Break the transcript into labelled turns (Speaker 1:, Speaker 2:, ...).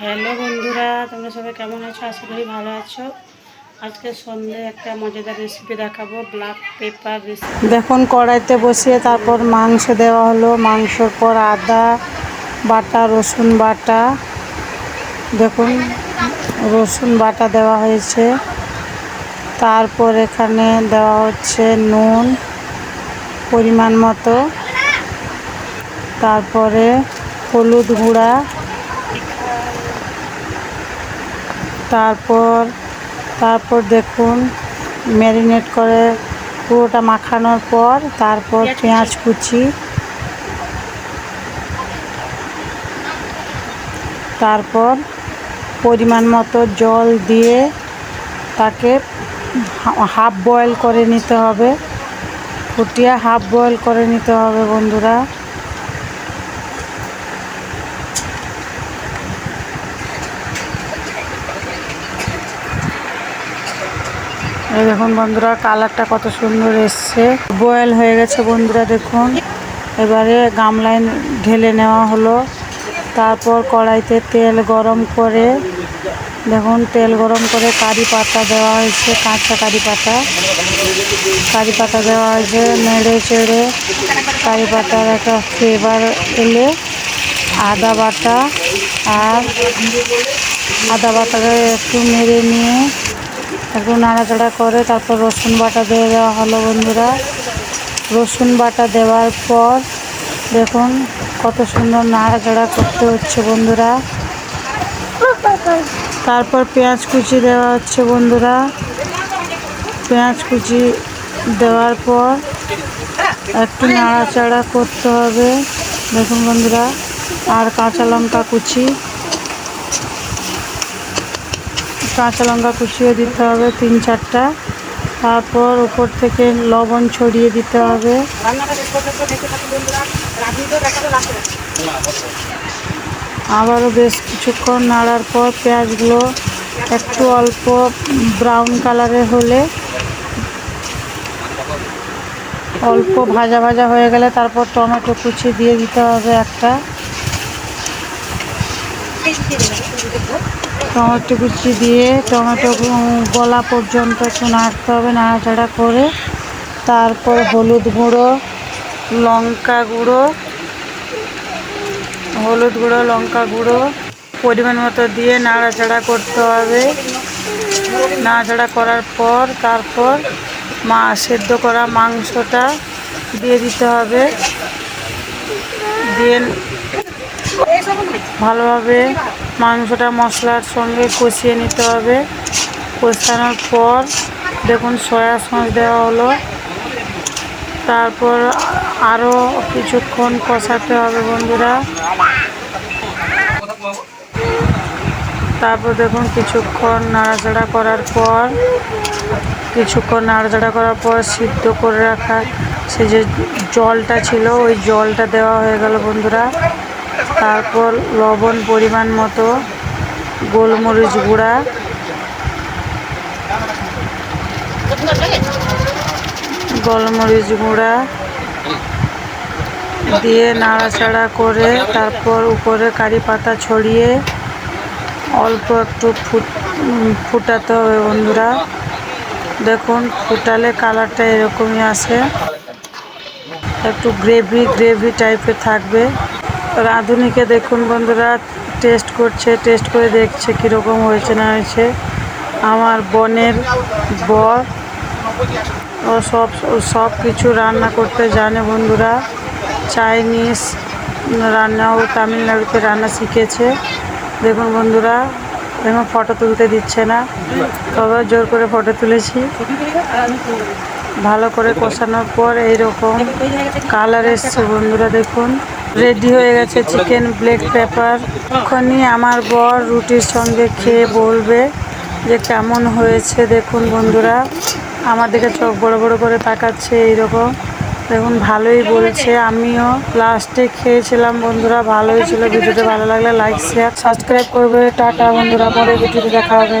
Speaker 1: Hello বন্ধুরা, তোমরা সবাই কেমন আছো? আশা করি ভালো আছো। আজকে সন্ধে একটা মজাদার রেসিপি দেখাবো ব্ল্যাক পেপার রেসিপি দেখুন, কড়াইতে বসিয়ে তারপর মাংস দেওয়া হলো। মাংসর পর আদা বাটা, রসুন বাটা। দেখুন, রসুন বাটা দেওয়া হয়েছে। তারপর এখানে দেওয়া হচ্ছে নুন পরিমাণ মতো। তারপরে হলুদ গুঁড়া। তারপর তারপর দেখুন ম্যারিনেট করে পুরোটা মাখানোর পর তারপর পেঁয়াজ কুচি। তারপর পরিমাণ মতো জল দিয়ে তাকে হাফ বয়েল করে নিতে হবে। ফুটিয়ে হাফ বয়েল করে নিতে হবে বন্ধুরা। এই দেখুন বন্ধুরা, কালারটা কত সুন্দর এসছে। বয়েল হয়ে গেছে বন্ধুরা, দেখুন। এবারে গামলায় ঢেলে নেওয়া হলো। তারপর কড়াইতে তেল গরম করে, দেখুন, তেল গরম করে কারি পাতা দেওয়া হয়েছে, কাঁচা কারি পাতা। কারি পাতা দেওয়া হয়েছে, নেড়ে চেড়ে কারি পাতার একটা ফ্লেভার এলে আদা বাটা আর আদা বাটাকে একটু নেড়ে নিয়ে একটু নাড়াচাড়া করে তারপর রসুন বাটা দিয়ে দেওয়া হলো বন্ধুরা। রসুন বাটা দেওয়ার পর দেখুন কত সুন্দর নাড়াচাড়া করতে হচ্ছে বন্ধুরা। তারপর পেঁয়াজ কুচি দেওয়া হচ্ছে বন্ধুরা। পেঁয়াজ কুচি দেওয়ার পর একটু নাড়াচাড়া করতে হবে। দেখুন বন্ধুরা, আর কাঁচা লঙ্কা কুচি। কাঁচা লঙ্কা কুচিয়ে দিতে হবে তিন চারটা। তারপর উপর থেকে লবণ ছড়িয়ে দিতে হবে। আবারও বেশ কিছুক্ষণ নাড়ার পর পেঁয়াজগুলো একটু অল্প ব্রাউন কালারে হলে অল্প ভাজা ভাজা হয়ে গেলে তারপর টমেটো কুচি দিয়ে দিতে হবে একটা। টমেটো কুচি দিয়ে টমেটো গলা পর্যন্ত নাড়তে হবে নাড়াচাড়া করে। তারপর হলুদ গুঁড়ো, লঙ্কা গুঁড়ো, হলুদ গুঁড়ো, লঙ্কা গুঁড়ো পরিমাণ মতো দিয়ে নাড়াচাড়া করতে হবে। নাড়াচাড়া করার পর, তারপর মা, সেদ্ধ করা মাংসটা দিয়ে দিতে হবে। দিয়ে ভালোভাবে মাংসটা মশলার সঙ্গে কষিয়ে নিতে হবে। কষানোর পর দেখুন সয়া সস দেওয়া হলো। তারপর আরও কিছুক্ষণ কষাতে হবে বন্ধুরা। তারপর দেখুন কিছুক্ষণ নাড়াচাড়া করার পর, কিছুক্ষণ নাড়াচাড়া করার পর সিদ্ধ করে রাখা সে যে জলটা ছিল, ওই জলটা দেওয়া হয়ে গেল বন্ধুরা। তারপর লবণ পরিমাণ মতো গোলমরিচ গুঁড়া। গোলমরিচ গুঁড়া দিয়ে নাড়াচাড়া করে তারপর উপরে কারি পাতা ছড়িয়ে অল্প একটু ফুট ফুটাতে হবে বন্ধুরা। দেখুন, ফুটালে কালারটা এরকমই আসে। একটু গ্রেভি গ্রেভি টাইপের থাকবে। রাঁধুনিকে দেখুন বন্ধুরা টেস্ট করছে টেস্ট করে দেখছে কীরকম হয়েছে না হয়েছে। আমার বোনের বর, ও সব সব কিছু রান্না করতে জানে বন্ধুরা। চাইনিজ রান্নাও তামিলনাড়ুতে রান্না শিখেছে। দেখুন বন্ধুরা, এখন ফটো তুলতে দিচ্ছে না। তবে জোর করে ফটো তুলেছি। ভালো করে কষানোর পর এইরকম কালার এসছে বন্ধুরা, দেখুন। রেডি হয়ে গেছে চিকেন ব্ল্যাক পেপার। এখনই আমার বর রুটির সঙ্গে খেয়ে বলবে যে কেমন হয়েছে। দেখুন বন্ধুরা, আমার দিকে চোখ বড় বড় করে তাকাচ্ছে এইরকম। দেখুন, ভালোই বলছে। আমিও লাস্টে খেয়েছিলাম বন্ধুরা, ভালোই ছিল। ভিডিওটা ভালো লাগলে লাইক শেয়ার সাবস্ক্রাইব করবে। টাটা বন্ধুরা পরে ভিডিওতে দেখা হবে।